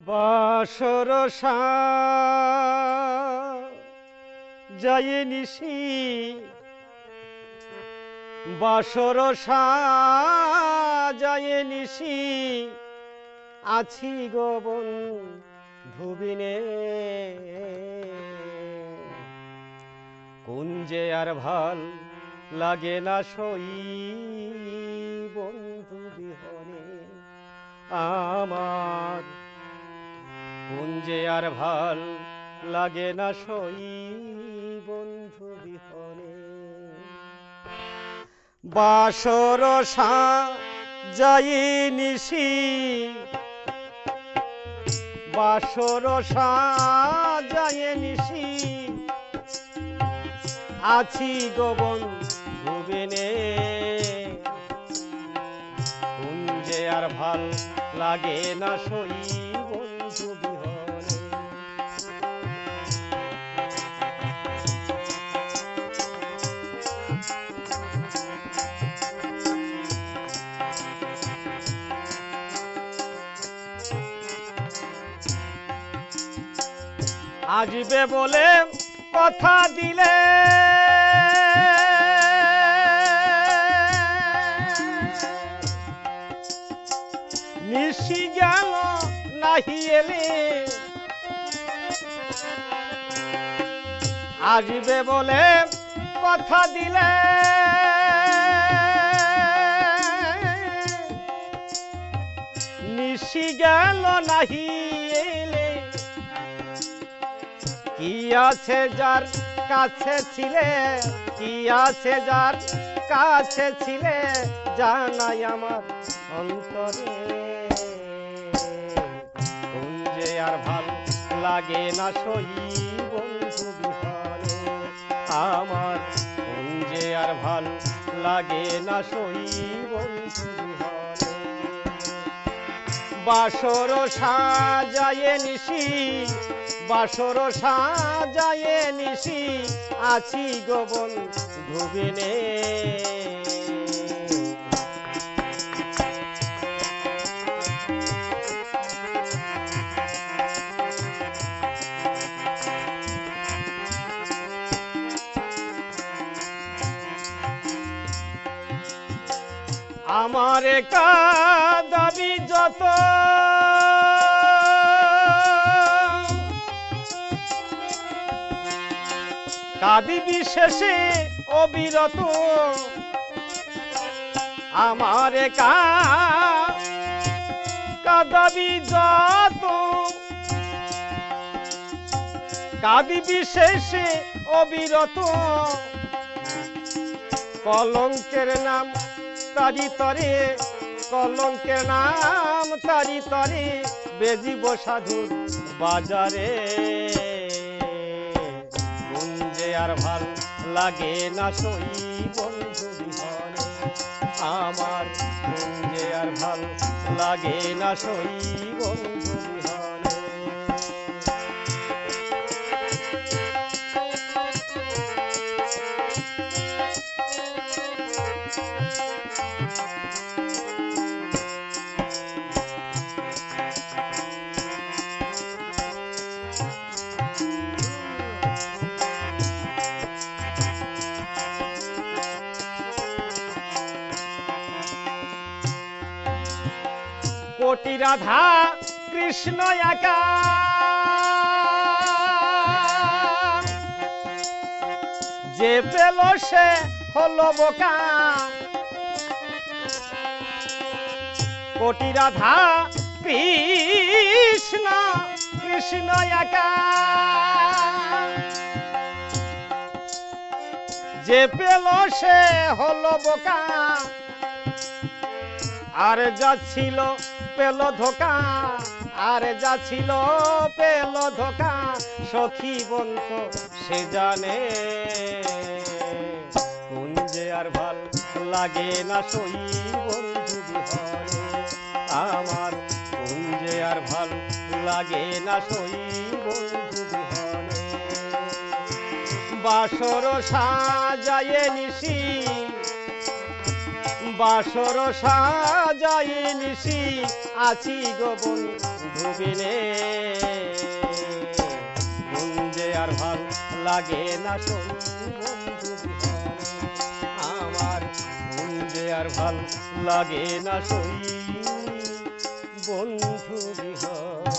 বাসর যায় নিশি বাসর যায় নিশি আছি গোবন ধুবিনে কুঞ্জে আর ভালো লাগে না সই বন্ধু বিহনে। আমার কুঞ্জে আর ভালো লাগে না সই বন্ধু বিহনে। বাসর যাই নিশি বাসর যাই নিশি আছি গোবন ভুবেনে কুঞ্জে আর ভালো লাগে না সই বন্ধু আসবে বলে কথা দিলে। নিশি গেল নাহি এলে। আসবে বলে কথা দিলে। নিশি গেল নাহি আছে যার কাছে ছিলে? কি আছে যার কাছে ছিলে? জানাই আমার অন্তরে। কুঞ্জে আর ভালো লাগে না সই বন্ধু আমার কুঞ্জে আর ভালো লাগে না সই বন্ধু বিহারে। বাসর সাজায় নিশি বাসর সাজায় নিশি আছি গোবন ধুবিনে আমার একা দাবি যত কাবি বিশেষে অবিরত। আমার কাদাবি যত। কাবি বিশেষে অবিরত। কলঙ্কের নাম তারি তরে, কলঙ্কের নাম তারি তরে, বেজিব সাধুর বাজারে। আর ভালো লাগে না সই বন্ধু বিহনে। আমার যে আর ভালো লাগে না সই বন্ধু বিহনে। কোটি রাধা, কৃষ্ণ একা। যে পেল সে হলো বোকা। কোটি রাধা, কৃষ্ণ কৃষ্ণ একা। যে পেল সে হলো বোকা। আর যা ছিল পেল ধোকা, আর যা ছিল পেল ধোকা, সখী বন্ত সে জানে। কুঞ্জে আর ভালো লাগে না সই বন্ধু আমার কুঞ্জে আর ভালো লাগে না সই বন্ধু বাসর সাজায়ে নিশি বাসর সাজাই নিশি আছি গো বন্ধু বিনে গুঞ্জে আর ভালো লাগে না আমার গুঞ্জে আর ভালো লাগে না সই বন্ধু বিহনে